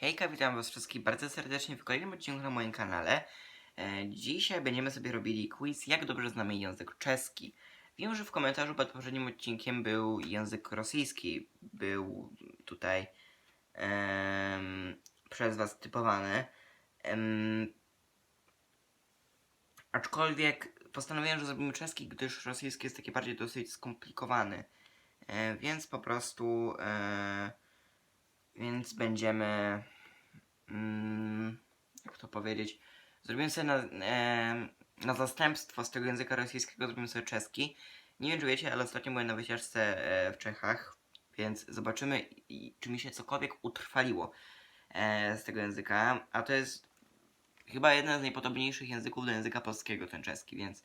Hejka, witam was wszystkich bardzo serdecznie w kolejnym odcinku na moim kanale. E, dzisiaj będziemy sobie robili quiz, jak dobrze znamy język czeski. Wiem, że w komentarzu pod poprzednim odcinkiem był język rosyjski. Był tutaj przez was typowany. Aczkolwiek postanowiłem, że zrobimy czeski, gdyż rosyjski jest taki bardziej dosyć skomplikowany. E, więc po prostu... E, więc będziemy. Mm, jak to powiedzieć? Zrobimy sobie na, e, na zastępstwo z tego języka rosyjskiego, zrobimy sobie czeski. Nie wiem, czy wiecie, ale ostatnio byłem na wycieczce e, w Czechach, więc zobaczymy, i, czy mi się cokolwiek utrwaliło e, z tego języka. A to jest chyba jeden z najpodobniejszych języków do języka polskiego, ten czeski, więc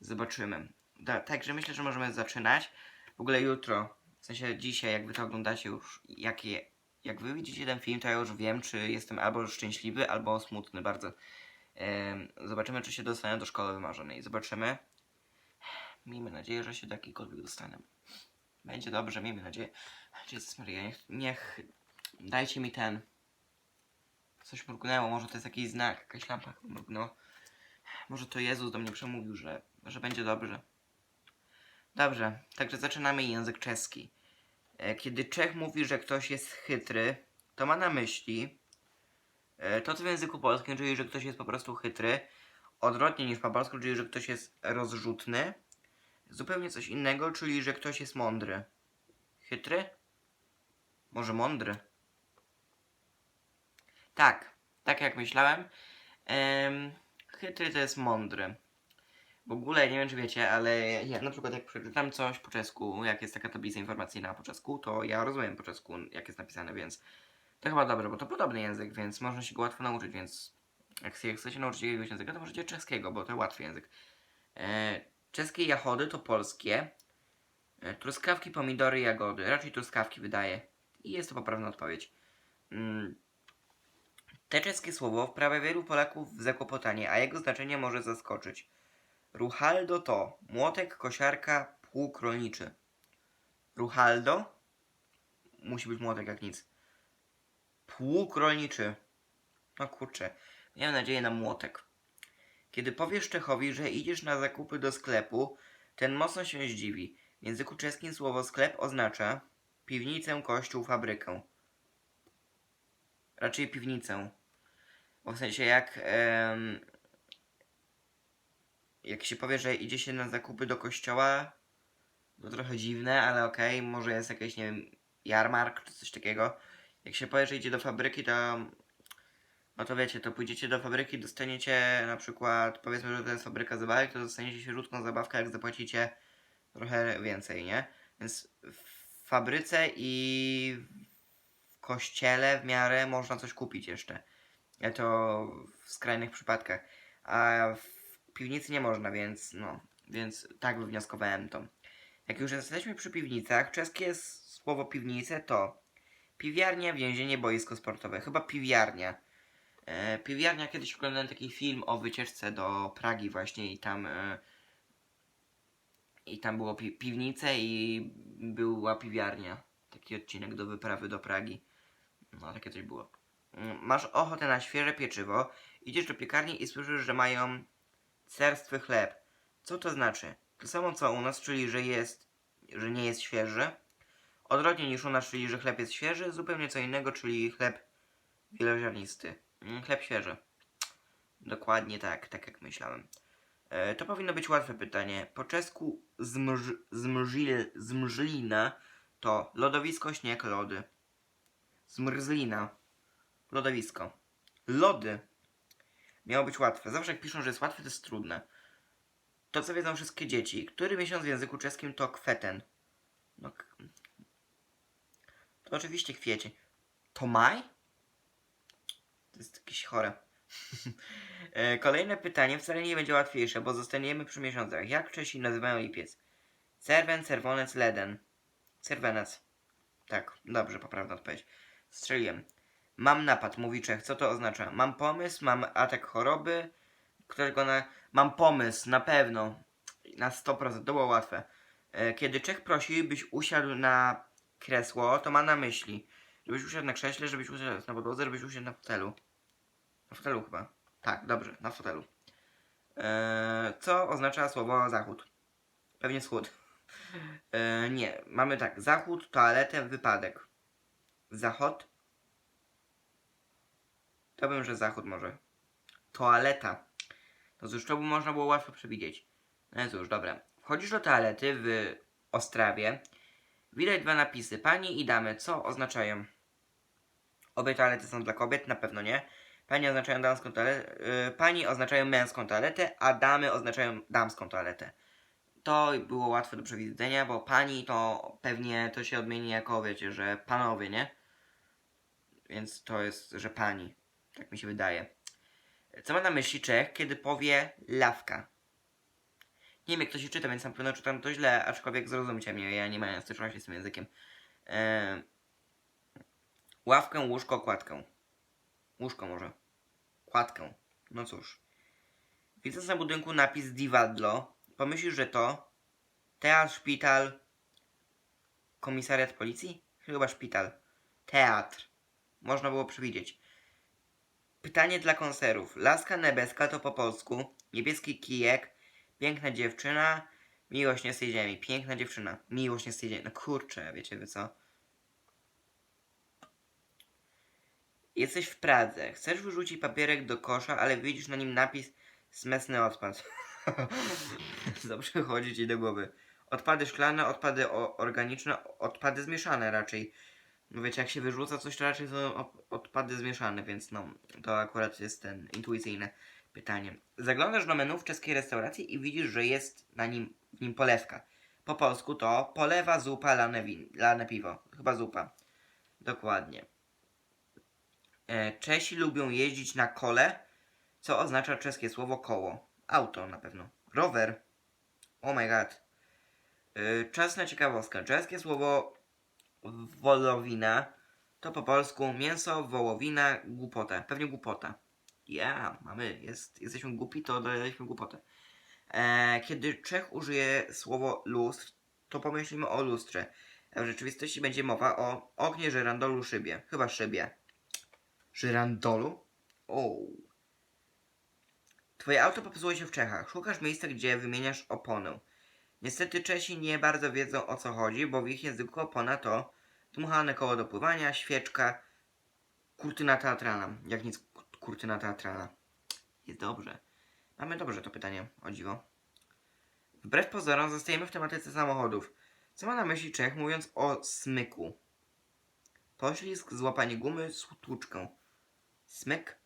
zobaczymy. Da, także myślę, że możemy zaczynać. W ogóle jutro, w sensie dzisiaj, jak wy to oglądacie już, jakie jak wy widzicie ten film, to ja już wiem, czy jestem albo szczęśliwy, albo smutny bardzo. Zobaczymy, czy się dostanę do szkoły wymarzonej. Zobaczymy. Miejmy nadzieję, że się do jakiejkolwiek dostanę. Będzie dobrze, miejmy nadzieję. Jezus Maria, niech, niech... Dajcie mi ten... Coś mrugnęło, może to jest jakiś znak, jakaś lampa mrugnęła. Może to Jezus do mnie przemówił, że, że będzie dobrze. Dobrze, także zaczynamy język czeski. E, Kiedy Czech mówi, że ktoś jest chytry, to ma na myśli e, to, co w języku polskim, czyli że ktoś jest po prostu chytry, odwrotnie niż po polsku, czyli że ktoś jest rozrzutny, zupełnie coś innego, czyli że ktoś jest mądry. Chytry? Może mądry? Tak, tak jak myślałem. Em, chytry to jest mądry. W ogóle nie wiem, czy wiecie, ale ja na przykład jak przeczytam coś po czesku, jak jest taka tablica informacyjna po czesku, to ja rozumiem po czesku, jak jest napisane, więc to chyba dobre, bo to podobny język, więc można się go łatwo nauczyć, więc jak chcecie nauczyć jakiegoś języka, to możecie czeskiego, bo to łatwy język. E, czeskie jachody to polskie. E, truskawki, pomidory, jagody. Raczej truskawki wydaje. I jest to poprawna odpowiedź. Mm. Te czeskie słowo wprawia wielu Polaków w zakłopotanie, a jego znaczenie może zaskoczyć. Ruchaldo to młotek, kosiarka, pług rolniczy. Ruchaldo? Musi być młotek jak nic. Pług rolniczy. No kurczę, miałem nadzieję na młotek. Kiedy powiesz Czechowi, że idziesz na zakupy do sklepu, ten mocno się zdziwi. W języku czeskim słowo sklep oznacza piwnicę, kościół, fabrykę. Raczej piwnicę. Bo w sensie jak em, jak się powie, że idzie się na zakupy do kościoła, to trochę dziwne, ale okej, może jest jakiś, nie wiem, jarmark czy coś takiego. Jak się powie, że idzie do fabryki, to no to wiecie, to pójdziecie do fabryki, dostaniecie na przykład, powiedzmy, że to jest fabryka zabawek, to dostaniecie śródką zabawkę, jak zapłacicie trochę więcej, nie? Więc w fabryce i w kościele w miarę można coś kupić jeszcze. Ja to w skrajnych przypadkach. A w piwnicy nie można, więc no, więc tak wywnioskowałem to. Jak już jesteśmy przy piwnicach, czeskie słowo piwnice to piwiarnia, więzienie, boisko sportowe. Chyba piwiarnia. E, piwiarnia, kiedyś oglądałem taki film o wycieczce do Pragi właśnie i tam e, i tam było pi piwnice i była piwiarnia. Taki odcinek do wyprawy do Pragi. No, takie coś było. Mm, Masz ochotę na świeże pieczywo, idziesz do piekarni i słyszysz, że mają cerstwy chleb. Co to znaczy? To samo co u nas, czyli że jest, że nie jest świeży. Odwrotnie niż u nas, czyli że chleb jest świeży, zupełnie co innego, czyli chleb wieloziarnisty. Mm, Chleb świeży. Dokładnie tak, tak jak myślałem. E, to powinno być łatwe pytanie. Po czesku zmrz, zmrzil, zmrzlina to lodowisko, śnieg, lody. Zmrzlina. Lodowisko. Lody. Miało być łatwe. Zawsze jak piszą, że jest łatwe, to jest trudne. To co wiedzą wszystkie dzieci. Który miesiąc w języku czeskim to kweten? No, to oczywiście kwiecień. To maj? To jest jakieś chore. E, Kolejne pytanie wcale nie będzie łatwiejsze, bo zostaniemy przy miesiącach. Jak Czesi nazywają lipiec? Cerwen, czerwonec, leden. Czerwenec. Tak, dobrze, poprawna odpowiedź. Strzeliłem. Mam napad, mówi Czech. Co to oznacza? Mam pomysł, mam atak choroby, którego na... Mam pomysł, na pewno. Na 100%, to było łatwe. E, Kiedy Czech prosi, byś usiadł na kresło, to ma na myśli Żebyś usiadł na krześle, żebyś usiadł na podłodze, żebyś usiadł na fotelu. Na fotelu chyba. Tak, dobrze, na fotelu. Eee, co oznacza słowo zachód? Pewnie wschód. Eee, nie, mamy tak. Zachód, toaletę, wypadek. Zachód. To że zachód może. Toaleta. No cóż, to by można było łatwo przewidzieć. No cóż, dobra. Wchodzisz do toalety w Ostrawie. Widać dwa napisy. Pani i damy. Co oznaczają? Obie toalety są dla kobiet? Na pewno nie. Pani oznaczają damską toaletę. Yy, pani oznaczają męską toaletę, a damy oznaczają damską toaletę. To było łatwe do przewidzenia, bo pani to pewnie to się odmieni jako, wiecie, że panowie, nie? Więc to jest, że pani. Tak mi się wydaje. Co ma na myśli Czech, kiedy powie lawka? Nie wiem jak to się czyta, więc na pewno czytam to źle, aczkolwiek zrozumcie mnie, ja nie mam styczności z tym językiem. Ławkę, łóżko, kładkę. Łóżko może. Kładkę. No cóż. Widząc na budynku napis Divadlo, pomyślisz, że to teatr, szpital, komisariat policji? Chyba szpital. Teatr. Można było przewidzieć. Pytanie dla konserów. Laska nebeska to po polsku. Niebieski kijek. Piękna dziewczyna. Miłość nie z tej ziemi. Piękna dziewczyna. Miłość nie z tej ziemi. No kurczę, wiecie wy co? Jesteś w Pradze. Chcesz wyrzucić papierek do kosza, ale widzisz na nim napis smesny odpad. Dobrze chodzi ci do głowy. Odpady szklane, odpady organiczne, odpady zmieszane raczej. No wiecie, jak się wyrzuca coś, to raczej są odpady zmieszane, więc no, to akurat jest ten intuicyjne pytanie. Zaglądasz do menu w czeskiej restauracji i widzisz, że jest na nim, w nim polewka. Po polsku to polewa, zupa, lane, win, lane piwo. Chyba zupa. Dokładnie. E, Czesi lubią jeździć na kole, co oznacza czeskie słowo koło. Auto na pewno. Rower. Oh my god. E, Czas na ciekawostkę. Czeskie słowo wolowina to po polsku mięso, wołowina, głupota. Pewnie głupota. Ja, mamy, jest, jesteśmy głupi, to dodaliśmy głupotę. E, kiedy Czech użyje słowo lustr, to pomyślimy o lustrze. W rzeczywistości będzie mowa o oknie, żyrandolu, szybie. Chyba szybie. Żyrandolu? O. Twoje auto popsuło się w Czechach. Szukasz miejsca, gdzie wymieniasz oponę. Niestety Czesi nie bardzo wiedzą o co chodzi, bo w ich języku opona to dmuchane koło do pływania, świeczka, kurtyna teatralna. Jak nic, ku- kurtyna teatralna. Jest dobrze. Mamy dobrze to pytanie, o dziwo. Wbrew pozorom zostajemy w tematyce samochodów. Co ma na myśli Czech mówiąc o smyku? Poślizg, złapanie gumy, stłuczkę. Smyk?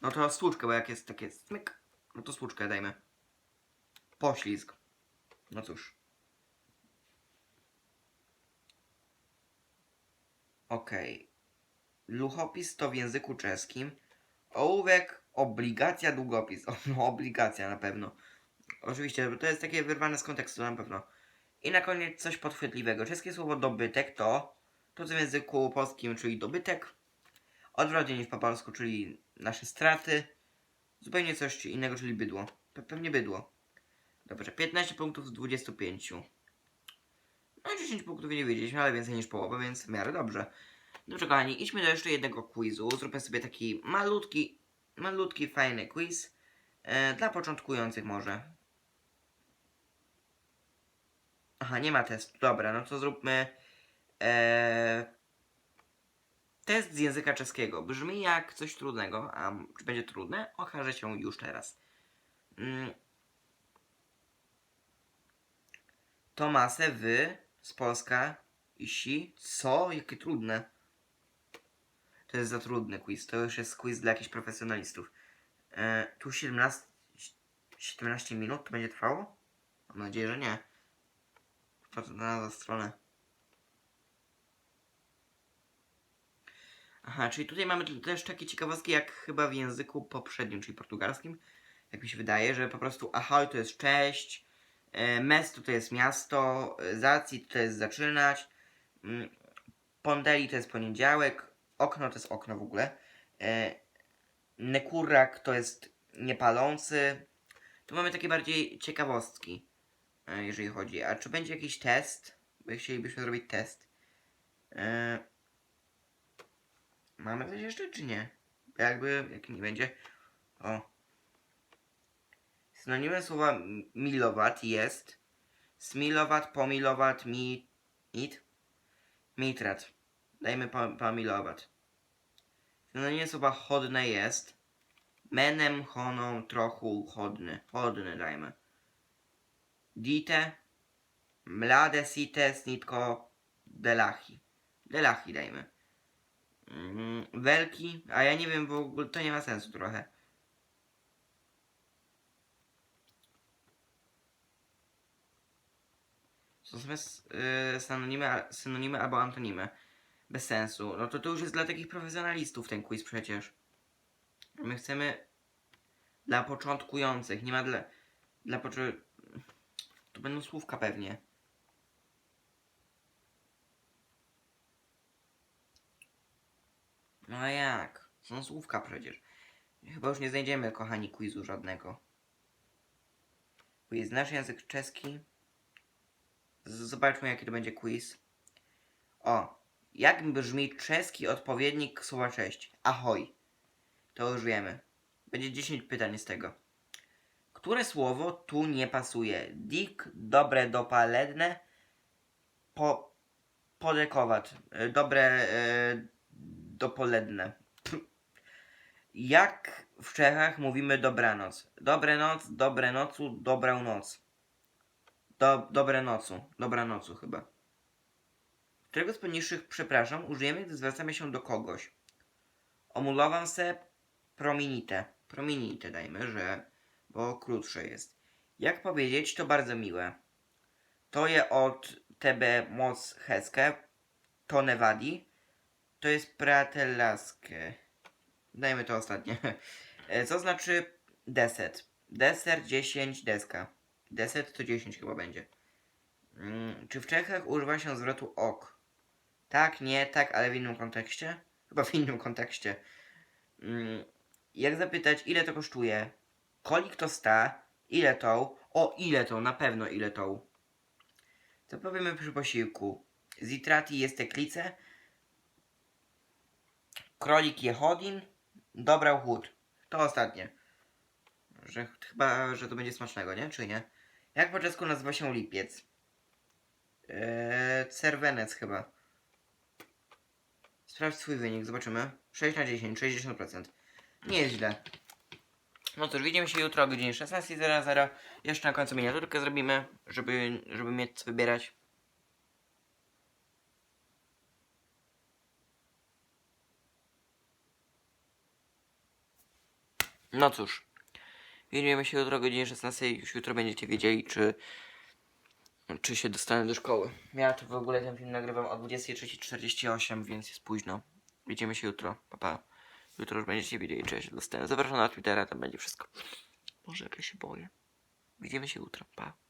No to stłuczkę, bo jak jest takie smyk, no to stłuczkę dajmy. Poślizg. No cóż. Okej. Luchopis to w języku czeskim. Ołówek, obligacja, długopis. O, no, obligacja na pewno. Oczywiście, bo to jest takie wyrwane z kontekstu na pewno. I na koniec coś podchwytliwego. Czeskie słowo dobytek to to w języku polskim, czyli dobytek. Odwrotnie niż po polsku, czyli nasze straty. Zupełnie coś innego, czyli bydło. Pe- Pewnie bydło. Dobrze, 15 punktów z 25. No i 10 punktów nie wiedzieliśmy, ale więcej niż połowa, więc w miarę dobrze. Dobrze, kochani, idźmy do jeszcze jednego quizu. Zróbmy sobie taki malutki, malutki, fajny quiz. E, dla początkujących może. Aha, nie ma testu. Dobra, no to zróbmy e, test z języka czeskiego. Brzmi jak coś trudnego, a czy będzie trudne? Okaże się już teraz. Mm. Tomasę wy z Polska i si. Co? Jakie trudne. To jest za trudny quiz. To już jest quiz dla jakichś profesjonalistów. E, tu 17, 17 minut to będzie trwało? Mam nadzieję, że nie. Patrzę na za stronę. Aha, czyli tutaj mamy też takie ciekawostki jak chyba w języku poprzednim, czyli portugalskim. Jak mi się wydaje, że po prostu ahoj to jest cześć, mesto to jest miasto, e, zacit to jest zaczynać, mm, pondeli to jest poniedziałek, okno to jest okno w ogóle, e, nekurak to jest niepalący. Tu mamy takie bardziej ciekawostki, e, jeżeli chodzi. A czy będzie jakiś test? Bo chcielibyśmy zrobić test. E, Mamy coś jeszcze, czy nie? Jakby, jak nie będzie. O. Synonimem słowa m- milowat jest smilowat, pomilowat, mi... mit? Mitrat. Dajmy pa, pamilowat. Synonimem słowa chodne jest menem, honą, trochu, chodny. Chodny dajmy. Dite, mlade, site, snitko, delachi. Delachi dajmy. Mm, Welki, a ja nie wiem, w ogóle to nie ma sensu trochę. To są y, synonimy, synonimy albo antonimy. Bez sensu. No to to już jest dla takich profesjonalistów ten quiz przecież. My chcemy dla początkujących, nie ma dla... Dla początkujących... To będą słówka pewnie. No a jak? Są słówka przecież. Chyba już nie znajdziemy, kochani, quizu żadnego. Quiz. Nasz język czeski. Zobaczmy, jaki to będzie quiz. O. Jak brzmi czeski odpowiednik słowa cześć? Ahoj. To już wiemy. Będzie 10 pytań z tego. Które słowo tu nie pasuje? Dik, dobre, dopaledne, po, podekowat, e, dobre, e, dopoledne. Jak w Czechach mówimy dobranoc? Dobre noc, dobre nocu, dobrą noc. Do, dobre nocu, dobranocu chyba. Którego z poniższych, przepraszam, użyjemy, gdy zwracamy się do kogoś? Omulowam se prominite. Prominite dajmy, że, bo krótsze jest. Jak powiedzieć, to bardzo miłe. To je od tebe moc hezké, to nevadí, to jest pratelaskie. Dajmy to ostatnie. Co znaczy deset? Deser 10, deska. Deset to 10 chyba będzie. Mm, Czy w Czechach używa się zwrotu ok? Tak, nie, tak, ale w innym kontekście? Chyba w innym kontekście. Mm, Jak zapytać, ile to kosztuje? Kolik to sta? Ile to? O, ile to? Na pewno ile to? Co powiemy przy posiłku? Zitrati jest teklice. Krolik je chodin. Dobrał chód. To ostatnie. Że chyba, że to będzie smacznego, nie? Czy nie? Jak po czesku nazywa się lipiec? Eee, cerwenec chyba. Sprawdź swój wynik, zobaczymy. 6 na 10, 60%. Nie jest źle. No cóż, widzimy się jutro o godzinie 16.00. Jeszcze na końcu miniaturkę zrobimy, żeby, żeby mieć co wybierać. No cóż. Widzimy się jutro o godzinie 16. Już jutro będziecie wiedzieli, czy, czy się dostanę do szkoły. Ja tu w ogóle ten film nagrywam o 23.48, więc jest późno. Widzimy się jutro. Pa, pa. Jutro już będziecie wiedzieli, czy ja się dostanę. Zapraszam na Twittera, tam będzie wszystko. Boże, jak ja się boję. Widzimy się jutro. Pa.